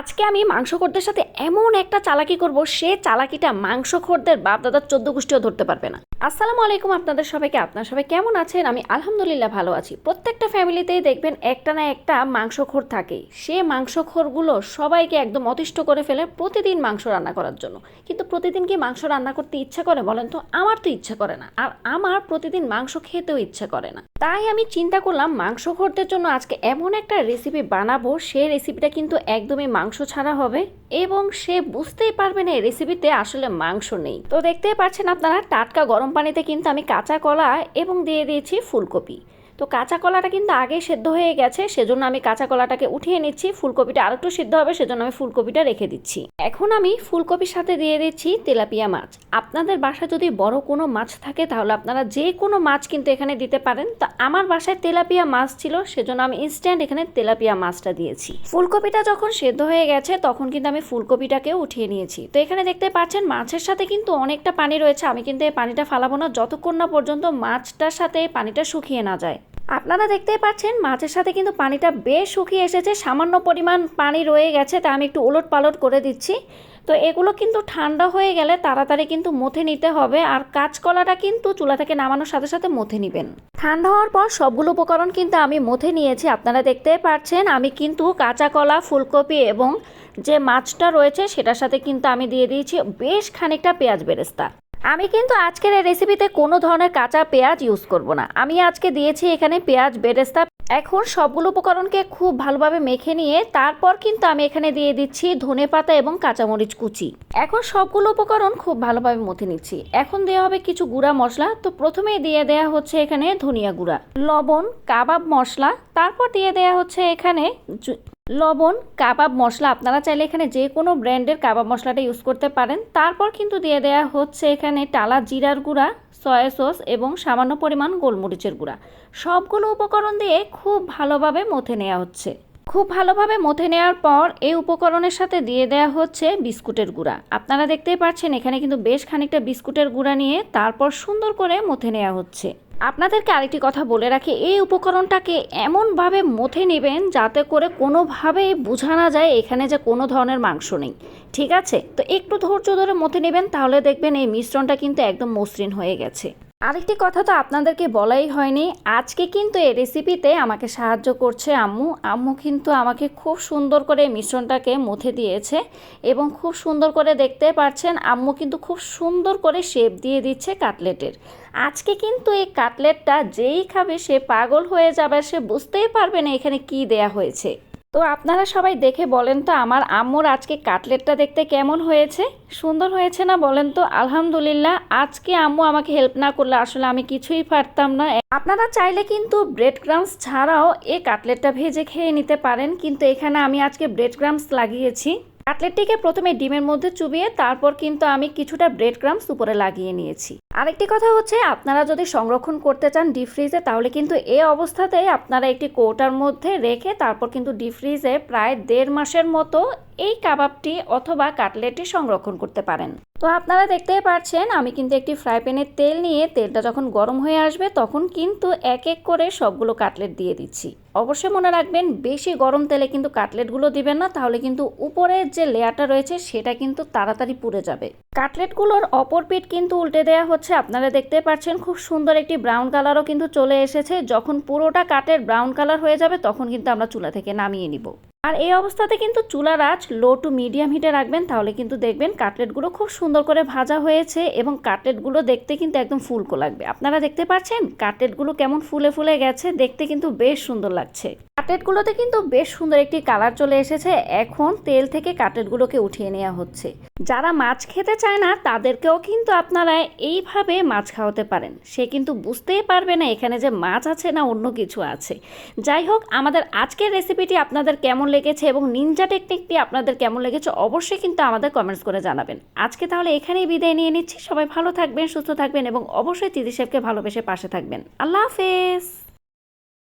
আজকে আমি মাংসখোরদের সাথে এমন একটা চালাকি করব, সে চালাকিটা মাংসখোরদের বাপ দাদার চোদ্দ গোষ্ঠীও ধরতে পারবে না। আসসালামু আলাইকুম আপনাদের সবাইকে, আপনার সবাই কেমন আছেন? আমি আলহামদুলিল্লাহ ভালো আছি। প্রত্যেকটা ফ্যামিলিতেই দেখবেন একটা না একটা মাংসখোর থাকেই সে মাংসখোরগুলো সবাইকে একদম অতিষ্ঠ করে ফেলে প্রতিদিন মাংস রান্না করার জন্য। কিন্তু প্রতিদিন কি মাংস রান্না করতে ইচ্ছা করে বলেন তো? আমার তো ইচ্ছা করে না। আর আমার প্রতিদিন মাংস খেতেও ইচ্ছা করে না। তাই আমি চিন্তা করলাম মাংসখোরদের জন্য আজকে এমন একটা রেসিপি বানাবো সেই রেসিপিটা কিন্তু একদমই মাংস ছাড়া হবে এবং সে বুঝতেই পারবে না এই রেসিপিতে আসলে মাংস নেই। তো দেখতেই পাচ্ছেন আপনারা, টাটকা গরম পানিতে কিন্তু আমি কাঁচা কলা এবং দিয়ে দিয়েছি ফুলকপি। তো কাঁচা কলাটা কিন্তু আগেই সেদ্ধ হয়ে গেছে, সেজন্য আমি কাঁচা কলাটাকে উঠিয়ে নিচ্ছি, ফুলকপিটা আরেকটু সিদ্ধ হবে, সেজন্য আমি ফুলকপিটা রেখে দিচ্ছি। এখন আমি ফুলকপির সাথে দিয়ে দিচ্ছি তেলাপিয়া মাছ। আপনাদের বাসায় যদি বড় কোনো মাছ থাকে, তাহলে আপনারা যে কোনো মাছ কিন্তু এখানে দিতে পারেন। তো আমার বাসায় তেলাপিয়া মাছ ছিল, সেজন্য আমি ইনস্ট্যান্ট এখানে তেলাপিয়া মাছটা দিয়েছি। ফুলকপিটা যখন সেদ্ধ হয়ে গেছে, তখন কিন্তু আমি ফুলকপিটাকেও উঠিয়ে নিয়েছি। তো এখানে দেখতে পাচ্ছেন, মাছের সাথে কিন্তু অনেকটা পানি রয়েছে। আমি কিন্তু এই পানিটা ফালাবো না, যতক্ষণ না পর্যন্ত মাছটার সাথে পানিটা শুকিয়ে না যায়। আপনারা দেখতেই পাচ্ছেন, মাছের সাথে কিন্তু পানিটা বেশ শুকিয়ে এসেছে, সামান্য পরিমাণ পানি রয়ে গেছে, তা আমি একটু ওলট পালট করে দিচ্ছি। তো এগুলো কিন্তু ঠান্ডা হয়ে গেলে তাড়াতাড়ি কিন্তু মথে নিতে হবে, আর কাঁচকলাটা কিন্তু চুলা থেকে নামানোর সাথে সাথে মথে নেবেন। ঠান্ডা হওয়ার পর সবগুলো উপকরণ কিন্তু আমি মথে নিয়েছি, আপনারা দেখতেই পাচ্ছেন, আমি কিন্তু কাঁচা কলা, ফুলকপি এবং যে মাছটা রয়েছে সেটার সাথে কিন্তু আমি দিয়ে দিয়েছি বেশ খানিকটা পেঁয়াজ বেরেস্তা। আমি কিন্তু আজকের এই রেসিপিতে কোনো ধরনের কাঁচা পেঁয়াজ ইউজ করব না। আমি আজকে দিয়েছি এখানে পেঁয়াজ, বেরেস্তা। এখন সবগুলো উপকরণকে খুব ভালোভাবে মেখে নিয়ে তারপর কিন্তু আমি এখানে দিয়ে দিচ্ছি ধনে পাতা এবং কাঁচামরিচ কুচি। এখন সবগুলো উপকরণ খুব ভালোভাবে মথে নিচ্ছি। এখন দেওয়া হবে কিছু গুঁড়া মশলা। তো প্রথমেই দিয়ে দেওয়া হচ্ছে এখানে ধনিয়া গুঁড়া, লবণ, কাবাব মশলা। তারপর দিয়ে দেওয়া হচ্ছে এখানে লবণ, কাবাব মশলা, আপনারা চাইলে এখানে যে কোনো ব্র্যান্ডের কাবাব মশলাটা ইউজ করতে পারেন। তারপর কিন্তু দিয়ে দেওয়া হচ্ছে এখানে টালা জিরার গুঁড়া, সয়া সস এবং সামান্য পরিমাণ গোলমরিচের গুঁড়া। সবগুলো উপকরণ দিয়ে খুব ভালোভাবে মথে নেওয়া হচ্ছে। খুব ভালোভাবে মথে নেওয়ার পর এই উপকরণের সাথে দিয়ে দেওয়া হচ্ছে বিস্কুটের গুঁড়া। আপনারা দেখতেই পাচ্ছেন এখানে কিন্তু বেশ খানিকটা বিস্কুটের গুঁড়া নিয়ে তারপর সুন্দর করে মথে নেওয়া হচ্ছে। আপনাদেরকে আরেকটি কথা বলে রাখি, এই উপকরণটাকে এমনভাবে মথে নেবেন যাতে করে কোনোভাবেই বোঝা না যায় এখানে যে কোনো ধরনের মাংস নেই। ঠিক আছে? তো একটু ধৈর্য ধরে মথে নেবেন, তাহলে দেখবেন এই মিশ্রণটা কিন্তু একদম মসৃণ হয়ে গেছে। আরেকটি কথা তো আপনাদেরকে বলাই হয়নি, আজকে কিন্তু এই রেসিপিতে আমাকে সাহায্য করছে আম্মু। আম্মু কিন্তু আমাকে খুব সুন্দর করে মিশ্রণটাকে মুথে দিয়েছে এবং খুব সুন্দর করে দেখতে পাচ্ছেন, আম্মু কিন্তু খুব সুন্দর করে শেপ দিয়ে দিচ্ছে কাটলেটের আজকে কিন্তু এই কাটলেটটা যেই খাবে সে পাগল হয়ে যাবে, সে বুঝতেই পারবে না এখানে কি দেয়া হয়েছে। তো আপনারা সবাই দেখে বলেন তো, আমার আম্মুর আজকে কাটলেটটা দেখতে কেমন হয়েছে? সুন্দর হয়েছে না বলেন তো? আলহামদুলিল্লাহ, আজকে আম্মু আমাকে হেল্প না করলে আসলে আমি কিছুই পারতাম না। আপনারা চাইলে কিন্তু ব্রেড ক্রামস ছাড়াও এই কাটলেটটা ভেজে খেয়ে নিতে পারেন, কিন্তু এখানে আমি আজকে ব্রেড ক্রামস লাগিয়েছি। কাটলেটটিকে প্রথমে ডিমের মধ্যে চুবিয়ে তারপর কিন্তু আমি কিছুটা ব্রেড ক্রামস উপরে লাগিয়ে নিয়েছি। আরেকটি কথা হচ্ছে, আপনারা যদি সংরক্ষণ করতে চান ডিপ ফ্রিজে তাহলে কিন্তু এ অবস্থাতে আপনারা একটি কৌটার মধ্যে রেখে তারপর কিন্তু ডিপ ফ্রিজে প্রায় দেড় মাসের মতো এই কাবাবটি অথবা কাটলেটটি সংরক্ষণ করতে পারেন। তো আপনারা দেখতেই পাচ্ছেন আমি কিন্তু একটি ফ্রাই প্যানের তেল নিয়ে তেলটা যখন গরম হয়ে আসবে তখন কিন্তু এক এক করে সবগুলো কাটলেট দিয়ে দিচ্ছি। অবশ্যই মনে রাখবেন, বেশি গরম তেলে কিন্তু কাটলেটগুলো দিবেন না, তাহলে কিন্তু উপরের যে লেয়ারটা রয়েছে সেটা কিন্তু তাড়াতাড়ি পুড়ে যাবে। কাটলেটগুলোর অপর পিঠ কিন্তু উল্টে দেওয়া হচ্ছে, আপনারা দেখতে পাচ্ছেন খুব সুন্দর একটি ব্রাউন কালারও কিন্তু চলে এসেছে, যখন পুরোটা কাটের ব্রাউন কালার হয়ে যাবে তখন কিন্তু আমরা চুলা থেকে নামিয়ে নিব। আর এই অবস্থাতে কিন্তু চুলার আঁচ লো টু মিডিয়াম হিটে রাখবেন, তাহলে কিন্তু দেখবেন কাটলেটগুলো খুব সুন্দর করে ভাজা হয়েছে এবং কাটলেটগুলো দেখতে কিন্তু একদম ফুলকো লাগবে। আপনারা দেখতে পাচ্ছেন কাটলেটগুলো কেমন ফুলে ফুলে গেছে, দেখতে কিন্তু বেশ সুন্দর লাগছে। কাটলেটগুলোতে কিন্তু বেশ সুন্দর একটি কালার চলে এসেছে, এখন তেল থেকে কাটলেটগুলোকে উঠিয়ে নেওয়া হচ্ছে। যারা মাছ খেতে চায় না, তাদেরকেও কিন্তু আপনারা এইভাবে মাছ খাওয়াতে পারেন। সে কিন্তু বুঝতেই পারবে না এখানে যে মাছ আছে না অন্য কিছু আছে। যাই হোক, আমাদের আজকের রেসিপিটি আপনাদের কেমন লেগেছে এবং নিনজা টেকনিকটি আপনাদের কেমন লেগেছে অবশ্যই কিন্তু আমাদের কমেন্টস করে জানাবেন। আজকে তাহলে এখানেই বিদায় নিয়ে নিচ্ছি। সবাই ভালো থাকবেন, সুস্থ থাকবেন এবং অবশ্যই তিদি সাহেবকে ভালোবেসে পাশে থাকবেন। আল্লাহ হাফেজ!